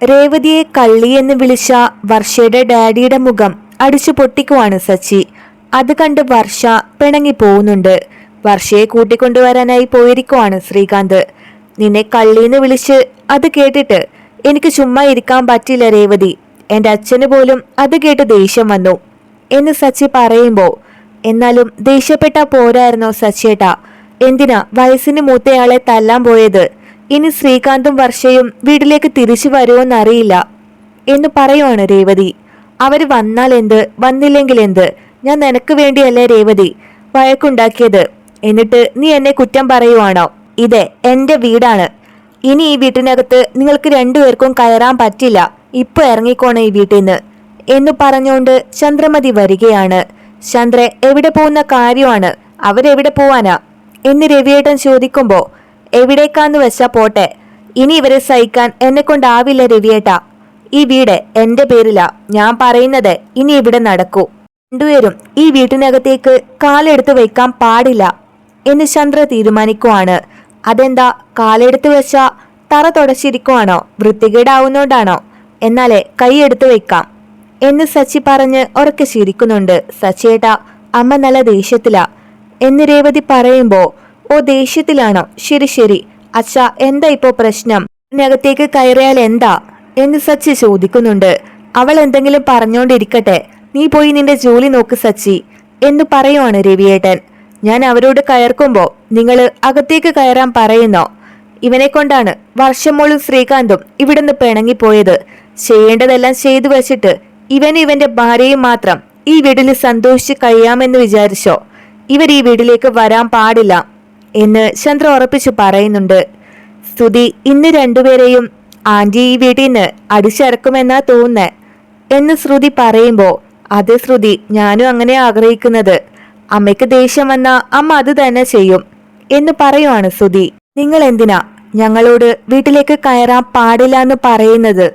രേവതിയെ കള്ളി എന്ന് വിളിച്ച വർഷയുടെ ഡാഡിയുടെ മുഖം അടിച്ചു പൊട്ടിക്കുവാണ് സച്ചി. അത് കണ്ട് വർഷ പിണങ്ങി പോകുന്നുണ്ട് വർഷയെ കൂട്ടിക്കൊണ്ടുവരാനായി പോയിരിക്കുവാണ് ശ്രീകാന്ത്. നിന്നെ കള്ളി എന്ന് വിളിച്ച് അത് കേട്ടിട്ട് എനിക്ക് ചുമ്മാ ഇരിക്കാൻ പറ്റില്ല രേവതി. എന്റെ അച്ഛന് പോലും അത് കേട്ട് ദേഷ്യം വന്നു എന്ന് സച്ചി പറയുമ്പോ എന്നാലും ദേഷ്യപ്പെട്ട പോരായിരുന്നോ സച്ചേട്ട? എന്തിനാ വയസ്സിന് മൂത്തയാളെ തല്ലാൻ പോയത്? ഇനി ശ്രീകാന്തും വർഷയും വീട്ടിലേക്ക് തിരിച്ചു വരുമോന്നറിയില്ല എന്ന് പറയുവാണ് രേവതി. അവർ വന്നാൽ എന്ത്? വന്നില്ലെങ്കിൽ എന്ത്? ഞാൻ നിനക്ക് വേണ്ടിയല്ലേ രേവതി വഴക്കുണ്ടാക്കിയത്. എന്നിട്ട് നീ എന്നെ കുറ്റം പറയുവാണോ? ഇതെ എന്റെ വീടാണ്. ഇനി ഈ വീട്ടിനകത്ത് നിങ്ങൾക്ക് രണ്ടുപേർക്കും കയറാൻ പറ്റില്ല. ഇപ്പൊ ഇറങ്ങിക്കോണേ ഈ വീട്ടിൽ നിന്ന് എന്ന് പറഞ്ഞുകൊണ്ട് ചന്ദ്രമതി വരികയാണ്. ചന്ദ്ര എവിടെ പോകുന്ന കാര്യമാണ്? അവരെവിടെ പോവാനാ? എന്ന് രവിയേട്ടൻ ചോദിക്കുമ്പോ എവിടേക്കാന്ന് വെച്ചാ പോട്ടെ. ഇനി ഇവരെ സഹിക്കാൻ എന്നെ കൊണ്ടാവില്ല രവിയേട്ട. ഈ വീട് എന്റെ പേരിലാ. ഞാൻ പറയുന്നത് ഇനി ഇവിടെ നടക്കൂ. രണ്ടുപേരും ഈ വീട്ടിനകത്തേക്ക് കാലെടുത്ത് വയ്ക്കാൻ പാടില്ല എന്ന് ചന്ദ്ര തീരുമാനിക്കുവാണ്. അതെന്താ കാലെടുത്ത് വെച്ചാ തറ തുടച്ചിരിക്കുവാണോ? വൃത്തികേടാവുന്നോണ്ടാണോ? എന്നാലേ കൈയെടുത്ത് വെക്കാം എന്ന് സച്ചി പറഞ്ഞ് ഉറക്കെ ചിരിക്കുന്നുണ്ട്. സച്ചിയേട്ട അമ്മ നല്ല ദേഷ്യത്തിലാ എന്ന് രേവതി പറയുമ്പോ ഓ ദേഷ്യത്തിലാണോ. ശരി ശരി. അച്ഛ എന്താ ഇപ്പോ പ്രശ്നം? ഇതിനകത്തേക്ക് കയറിയാൽ എന്താ? എന്ന് സച്ചി ചോദിക്കുന്നുണ്ട്. അവൾ എന്തെങ്കിലും പറഞ്ഞോണ്ടിരിക്കട്ടെ. നീ പോയി നിന്റെ ജോലി നോക്ക് സച്ചി. എന്ന് പറയുവാണ് രവിയേട്ടൻ. ഞാൻ അവരോട് കയർക്കുമ്പോ നിങ്ങൾ അകത്തേക്ക് കയറാൻ പറയുന്നോ? ഇവനെ കൊണ്ടാണ് വർഷമോളും ശ്രീകാന്തും ഇവിടുന്ന് പിണങ്ങിപ്പോയത്. ചെയ്യേണ്ടതെല്ലാം ചെയ്തു വെച്ചിട്ട് ഇവൻ ഇവന്റെ ഭാര്യയും മാത്രം ഈ വീട്ടിൽ സന്തോഷിച്ച് കഴിയാമെന്ന് വിചാരിച്ചോ? ഇവർ ഈ വീട്ടിലേക്ക് വരാൻ പാടില്ല. എന്ന് ചന്ദ്ര ഉറപ്പിച്ചു പറയുന്നുണ്ട്. സ്തുതി ഇന്ന് രണ്ടുപേരെയും ആന്റി ഈ വീട്ടിൽ നിന്ന് അടിച്ചിറക്കുമെന്നാ തോന്നുന്നത് എന്ന് ശ്രുതി പറയുമ്പോൾ അത് ശ്രുതി ഞാനും അങ്ങനെ ആഗ്രഹിക്കുന്നത്. അമ്മയ്ക്ക് ദേഷ്യം വന്നാൽ അമ്മ അത് തന്നെ ചെയ്യും എന്ന് പറയുവാണ് ശ്രുതി. നിങ്ങൾ എന്തിനാ ഞങ്ങളോട് വീട്ടിലേക്ക് കയറാൻ പാടില്ല എന്ന് പറയുന്നത്?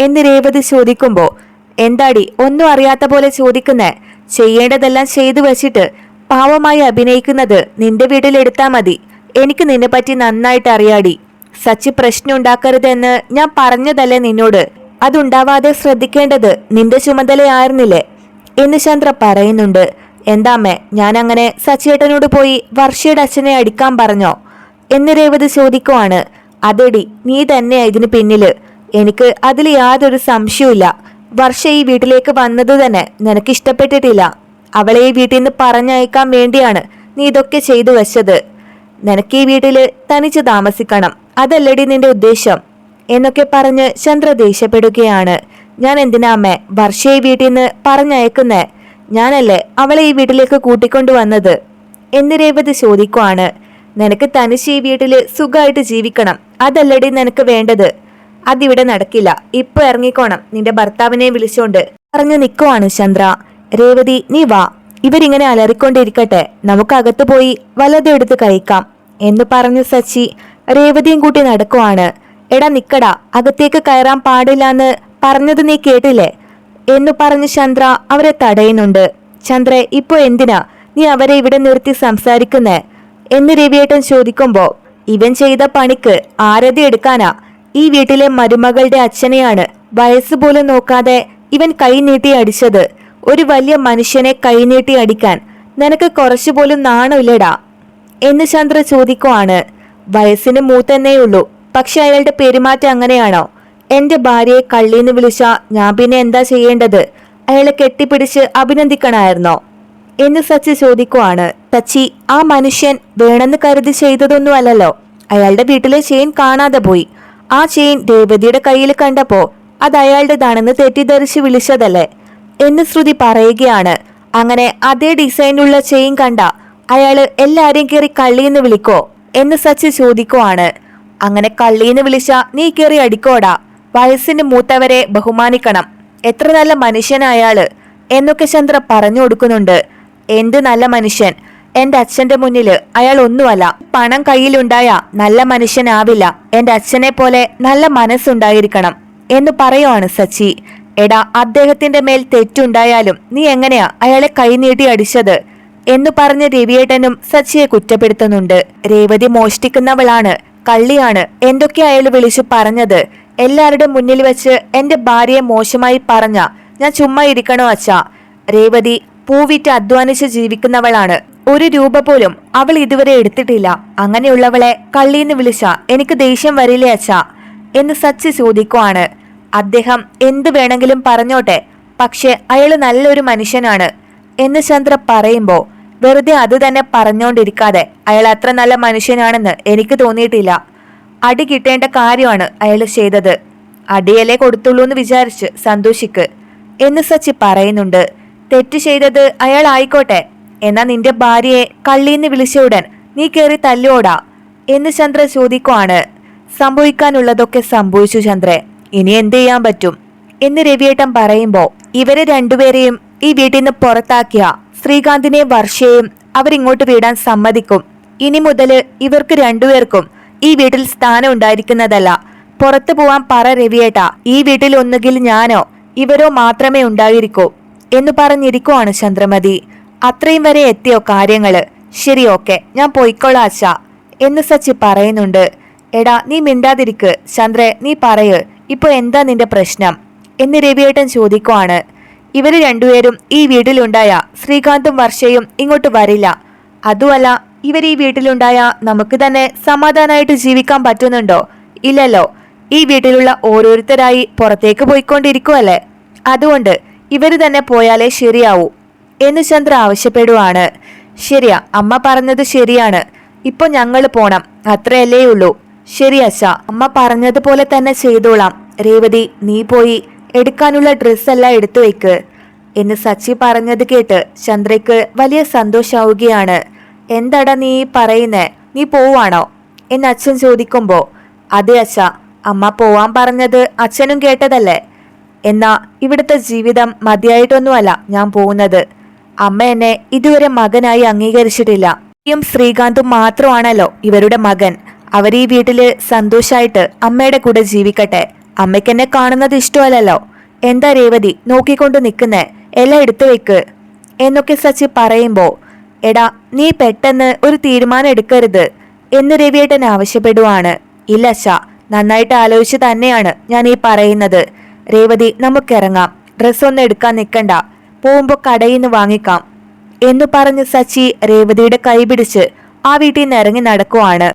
എന്ന് രേവതി ചോദിക്കുമ്പോൾ എന്താടി ഒന്നും അറിയാത്ത പോലെ ചോദിക്കുന്നേ. ചെയ്യേണ്ടതെല്ലാം ചെയ്തു വെച്ചിട്ട് പാവമായി അഭിനയിക്കുന്നത് നിന്റെ വീട്ടിലെടുത്താ മതി. എനിക്ക് നിന്നെ പറ്റി നന്നായിട്ട് അറിയാടി. സച്ചി പ്രശ്നം ഉണ്ടാക്കരുതെന്ന് ഞാൻ പറഞ്ഞതല്ലേ നിന്നോട്? അതുണ്ടാവാതെ ശ്രദ്ധിക്കേണ്ടത് നിന്റെ ചുമതലയായിരുന്നില്ലേ എന്ന് ചന്ദ്ര പറയുന്നുണ്ട്. എന്താമ്മേ ഞാൻ അങ്ങനെ സച്ചിയേട്ടനോട് പോയി വർഷയുടെ അച്ഛനെ അടിക്കാൻ പറഞ്ഞോ? എന്ന് രേവതി ചോദിക്കുവാണ്. അതെടി നീ തന്നെ ഇതിന് പിന്നിൽ. എനിക്ക് അതിൽ യാതൊരു സംശയവുമില്ല. വർഷ ഈ വീട്ടിലേക്ക് വന്നത് തന്നെ നിനക്ക് ഇഷ്ടപ്പെട്ടിട്ടില്ല. അവളെ ഈ വീട്ടിൽ നിന്ന് പറഞ്ഞയക്കാൻ വേണ്ടിയാണ് നീ ഇതൊക്കെ ചെയ്തു വെച്ചത്. നിനക്ക് ഈ വീട്ടിൽ തനിച്ച് താമസിക്കണം. അതല്ലടി നിന്റെ ഉദ്ദേശം. എന്നൊക്കെ പറഞ്ഞ് ചന്ദ്ര ദേഷ്യപ്പെടുകയാണ്. ഞാൻ എന്തിനാ അമ്മേ വർഷയെ വീട്ടിൽ നിന്ന് പറഞ്ഞയക്കുന്നേ? ഞാനല്ലേ അവളെ ഈ വീട്ടിലേക്ക് കൂട്ടിക്കൊണ്ടുവന്നത് എന്ന് രേവതി ചോദിക്കുവാണ്. നിനക്ക് തനിച്ച് ഈ വീട്ടിൽ സുഖമായിട്ട് ജീവിക്കണം. അതല്ലടി നിനക്ക് വേണ്ടത്. അതിവിടെ നടക്കില്ല. ഇപ്പൊ ഇറങ്ങിക്കോണം. നിന്റെ ഭർത്താവിനെ വിളിച്ചോണ്ട്. പറഞ്ഞു നിൽക്കുവാണ് ചന്ദ്ര. രേവതി നീ വാ. ഇവരിങ്ങനെ അലറിക്കൊണ്ടിരിക്കട്ടെ. നമുക്ക് അകത്ത് പോയി വലതെടുത്ത് കഴിക്കാം. എന്ന് പറഞ്ഞു സച്ചി രേവതിയും കൂട്ടി നടക്കുവാണ്. എടാ നിക്കടാ അകത്തേക്ക് കയറാൻ പാടില്ല എന്ന് പറഞ്ഞത് നീ കേട്ടില്ലേ? എന്നു പറഞ്ഞ് ചന്ദ്ര അവരെ തടയുന്നുണ്ട്. ചന്ദ്ര ഇപ്പൊ എന്തിനാ നീ അവരെ ഇവിടെ നിർത്തി സംസാരിക്കുന്നേ? എന്ന് രവിയേട്ടൻ ചോദിക്കുമ്പോൾ ഇവൻ ചെയ്ത പണിക്ക് ആരതി എടുക്കാനാ? ഈ വീട്ടിലെ മരുമകളുടെ അച്ഛനെയാണ് വയസ്സ് പോലും നോക്കാതെ ഇവൻ കൈ നീട്ടി അടിച്ചത്. ഒരു വലിയ മനുഷ്യനെ കൈനീട്ടി അടിക്കാൻ നിനക്ക് കുറച്ചുപോലും നാണമില്ലടാ. എന്ന് ചന്ദ്ര ചോദിക്കുവാണ്. വയസ്സിന് മൂത്തന്നേയുള്ളൂ പക്ഷെ അയാളുടെ പെരുമാറ്റം അങ്ങനെയാണോ? എന്റെ ഭാര്യയെ കള്ളിന്ന് വിളിച്ച ഞാൻ പിന്നെ എന്താ ചെയ്യേണ്ടത്? അയാളെ കെട്ടിപ്പിടിച്ച് അഭിനന്ദിക്കണമായിരുന്നോ? എന്ന് സച്ചി ചോദിക്കുവാണ്. സച്ചി ആ മനുഷ്യൻ വേണമെന്ന് കരുതി ചെയ്തതൊന്നും അല്ലല്ലോ. അയാളുടെ വീട്ടിലെ ചെയിൻ കാണാതെ പോയി. ആ ചെയിൻ രേവതിയുടെ കയ്യിൽ കണ്ടപ്പോ അത് അയാളുടേതാണെന്ന് തെറ്റിദ്ധരിച്ച് വിളിച്ചതല്ലേ? എന്ന് ശ്രുതി പറയുകയാണ്. അങ്ങനെ അതേ ഡിസൈനുള്ള ചെയിൻ കണ്ട അയാൾ എല്ലാരെയും കയറി കള്ളിന്ന് വിളിക്കോ എന്ന് സച്ചി ചോദിക്കുവാണ്. അങ്ങനെ കള്ളിയെന്ന് വിളിച്ച നീ കയറി അടിക്കോടാ വയസ്സിന് മൂത്തവരെ ബഹുമാനിക്കണം എത്ര നല്ല മനുഷ്യനയാൾ എന്നൊക്കെ ചന്ദ്ര പറഞ്ഞു കൊടുക്കുന്നുണ്ട്. എന്ത് നല്ല മനുഷ്യൻ എന്റെ അച്ഛന്റെ മുന്നിൽ അയാൾ ഒന്നുമല്ല പണം കയ്യിലുണ്ടായ നല്ല മനുഷ്യനാവില്ല എന്റെ അച്ഛനെ പോലെ നല്ല മനസ്സുണ്ടായിരിക്കണം എന്ന് പറയുവാണ് സച്ചി. എടാ അദ്ദേഹത്തിന്റെ മേൽ തെറ്റുണ്ടായാലും നീ എങ്ങനെയാ അയാളെ കൈനീട്ടി അടിച്ചത്? എന്നു പറഞ്ഞ് രവിയേട്ടനും സച്ചിയെ കുറ്റപ്പെടുത്തുന്നുണ്ട്. രേവതി മോഷ്ടിക്കുന്നവളാണ് കള്ളിയാണ് എന്തൊക്കെ അയാൾ വിളിച്ചു പറഞ്ഞത്? എല്ലാവരുടെ മുന്നിൽ വെച്ച് എന്റെ ഭാര്യയെ മോശമായി പറഞ്ഞ ഞാൻ ചുമ്മാ ഇരിക്കണോ അച്ഛാ? രേവതി പൂവിറ്റ് അധ്വാനിച്ച് ജീവിക്കുന്നവളാണ്. ഒരു രൂപ പോലും അവൾ ഇതുവരെ എടുത്തിട്ടില്ല. അങ്ങനെയുള്ളവളെ കള്ളിയെന്ന് വിളിച്ച എനിക്ക് ദേഷ്യം വരില്ലേ അച്ഛാ? എന്ന് സച്ചി ചോദിക്കുവാണ്. അദ്ദേഹം എന്തു വേണമെങ്കിലും പറഞ്ഞോട്ടെ പക്ഷെ അയാൾ നല്ലൊരു മനുഷ്യനാണ് എന്ന് ചന്ദ്ര പറയുമ്പോൾ വെറുതെ അത് തന്നെ പറഞ്ഞോണ്ടിരിക്കാതെ അയാൾ അത്ര നല്ല മനുഷ്യനാണെന്ന് എനിക്ക് തോന്നിയിട്ടില്ല. അടി കിട്ടേണ്ട കാര്യമാണ് അയാൾ ചെയ്തത്. അടിയല്ലേ കൊടുത്തുള്ളൂ എന്ന് വിചാരിച്ച് സന്തോഷിക്ക് എന്ന് സച്ചി പറയുന്നുണ്ട്. തെറ്റ് ചെയ്തത് അയാൾ ആയിക്കോട്ടെ എന്നാ നിന്റെ ഭാര്യയെ കള്ളിന്ന് വിളിച്ച ഉടൻ നീ കയറി തല്ലോടാ എന്ന് ചന്ദ്ര ചോദിക്കുവാണ്. സംഭവിക്കാനുള്ളതൊക്കെ സംഭവിച്ചു ചന്ദ്രേ. ഇനി എന്ത് ചെയ്യാൻ പറ്റും? എന്ന് രവിയേട്ടൻ പറയുമ്പോൾ ഇവരെ രണ്ടുപേരെയും ഈ വീട്ടിൽ നിന്ന് പുറത്താക്കിയ ശ്രീകാന്തിനെ വർഷയും അവരിങ്ങോട്ട് വിടാൻ സമ്മതിക്കും. ഇനി മുതൽ ഇവർക്ക് രണ്ടുപേർക്കും ഈ വീട്ടിൽ സ്ഥാനം ഉണ്ടായിരിക്കുന്നതല്ല. പുറത്തു പോവാൻ പറ രവിയേട്ട ഈ വീട്ടിൽ ഒന്നുകിൽ ഞാനോ ഇവരോ മാത്രമേ ഉണ്ടായിരിക്കൂ എന്ന് പറഞ്ഞിരിക്കുവാണ് ചന്ദ്രമതി. അത്രയും വരെ എത്തിയോ കാര്യങ്ങൾ? ശരി ഓക്കെ ഞാൻ പോയിക്കൊള്ളാച്ച എന്ന് സച്ചി പറയുന്നുണ്ട്. എടാ നീ മിണ്ടാതിരിക്ക് ചന്ദ്രേ നീ പറയ്. ഇപ്പൊ എന്താ നിന്റെ പ്രശ്നം? എന്ന് രവിയേട്ടൻ ചോദിക്കുവാണ്. ഇവർ രണ്ടുപേരും ഈ വീട്ടിലുണ്ടായ ശ്രീകാന്തും വർഷയും ഇങ്ങോട്ട് വരില്ല. അതുമല്ല ഇവർ ഈ വീട്ടിലുണ്ടായ നമുക്ക് തന്നെ സമാധാനമായിട്ട് ജീവിക്കാൻ പറ്റുന്നുണ്ടോ? ഇല്ലല്ലോ. ഈ വീട്ടിലുള്ള ഓരോരുത്തരായി പുറത്തേക്ക് പോയിക്കൊണ്ടിരിക്കുവല്ലേ? അതുകൊണ്ട് ഇവർ തന്നെ പോയാലേ ശരിയാവൂ എന്ന് ചന്ദ്ര ആവശ്യപ്പെടുവാണ്. ശരിയാ അമ്മ പറഞ്ഞത് ശരിയാണ്. ഇപ്പോൾ ഞങ്ങൾ പോണം. അത്രയല്ലേ ഉള്ളൂ. ശരി അച്ഛ. അമ്മ പറഞ്ഞതുപോലെ തന്നെ ചെയ്തോളാം. രേവതി നീ പോയി എടുക്കാനുള്ള ഡ്രസ്സെല്ലാം എടുത്തു വെക്ക്. എന്ന് സച്ചി പറഞ്ഞത് കേട്ട് ചന്ദ്രയ്ക്ക് വലിയ സന്തോഷാവുകയാണ്. എന്താടാ നീ പറയുന്നേ? നീ പോവാണോ എന്ന് അച്ഛൻ ചോദിക്കുമ്പോൾ അതെ അച്ഛ. അമ്മ പോവാൻ പറഞ്ഞത് അച്ഛനും കേട്ടതല്ലേ? എന്നാ ഇവിടുത്തെ ജീവിതം മതിയായിട്ടൊന്നുമല്ല ഞാൻ പോകുന്നത്. അമ്മ എന്നെ ഇതുവരെ മകനായി അംഗീകരിച്ചിട്ടില്ല. യും ശ്രീകാന്തും മാത്രമാണല്ലോ ഇവരുടെ മകൻ. അവർ ഈ വീട്ടിൽ സന്തോഷായിട്ട് അമ്മയുടെ കൂടെ ജീവിക്കട്ടെ. അമ്മയ്ക്ക് എന്നെ കാണുന്നത് ഇഷ്ടമല്ലല്ലോ. എന്താ രേവതി നോക്കിക്കൊണ്ട് നിൽക്കുന്നേ എല്ലാം എടുത്തു വെക്ക്. എന്നൊക്കെ സച്ചി പറയുമ്പോൾ എടാ നീ പെട്ടെന്ന് ഒരു തീരുമാനം എടുക്കരുത് എന്ന് രവിയേട്ടൻ ആവശ്യപ്പെടുവാണ്. ഇല്ല അച്ഛ നന്നായിട്ട് ആലോചിച്ച് തന്നെയാണ് ഞാൻ ഈ പറയുന്നത്. രേവതി നമുക്കിറങ്ങാം. ഡ്രസ്സൊന്നും എടുക്കാൻ നിൽക്കണ്ട പോകുമ്പോൾ കടയിൽ നിന്ന് വാങ്ങിക്കാം. എന്ന് പറഞ്ഞ് സച്ചി രേവതിയുടെ കൈപിടിച്ച് ആ വീട്ടിൽ നിന്ന് ഇറങ്ങി നടക്കുവാണ്.